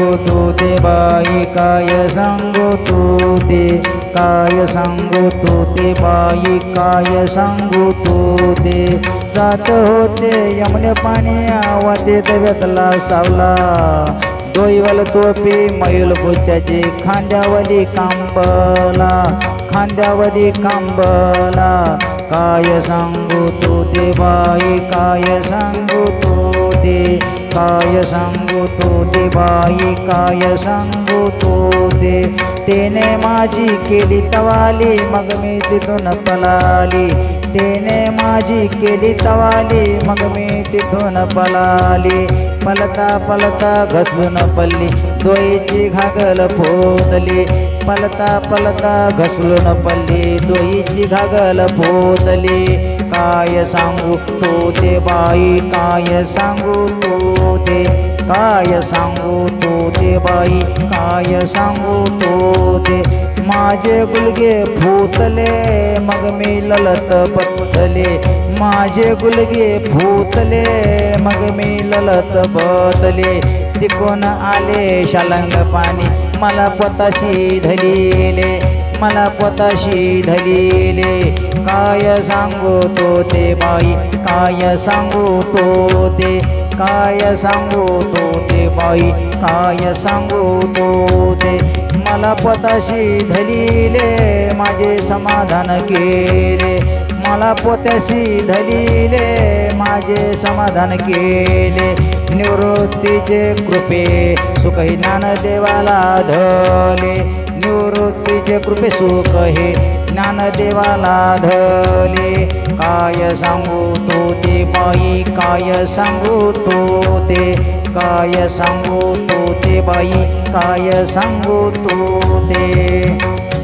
सांगू तू ते बाई काय सांगू तू? ते काय सांगू तू ते बाई काय सांगू तू? ते जात होते यमने पाणी आवादेत तव्यातला सावला. डोईवाल तोपी मयूल बुच्याची खांद्यावली कांबला. खांद्यावली कांबला. काय सांगू तू ते बाई काय सांगू तू ते काय सांगू तू ते बाई काय सांगू तो? ते तेने माझी केली तवाली मग मी तिथून पलाली तेने माझी केली तवाली मग मी तिथून पलाली पलता पलता घसून पल्ली दोईची घागल फोतली. पलता पलता घसरून पल्ली दोईची घागल पोतली. काय सांगू तो ते बाई? काय सांगू तो ते? काय सांगू तो ते बाई? काय सांगू तो ते? माझे गुलगे फुतले मग मी ललत पत्तले माझे गुलगे फुतले मग मी ललत बदले. तिकोन आले शालंग पाणी. मला पोताशी धलिले मला पोताशी धलिले. काय सांगू तो ते बाई काय सांगू तो ते काय सांगू तो ते बाई काय सांगू तो ते? मला पताशी धलिले माझे समाधान केले. मला पोत्याशी धलिले माझे समाधान केले. निवृत्तीचे कृपे सुखही ज्ञानदेवाला धले. निवृत्तीचे कृपे सुख हे ज्ञानदेवाला धले. काय सांगू तो ते बाई? काय सांगू तो ते? काय सांगू तू ते बाई? काय सांगू तू ते?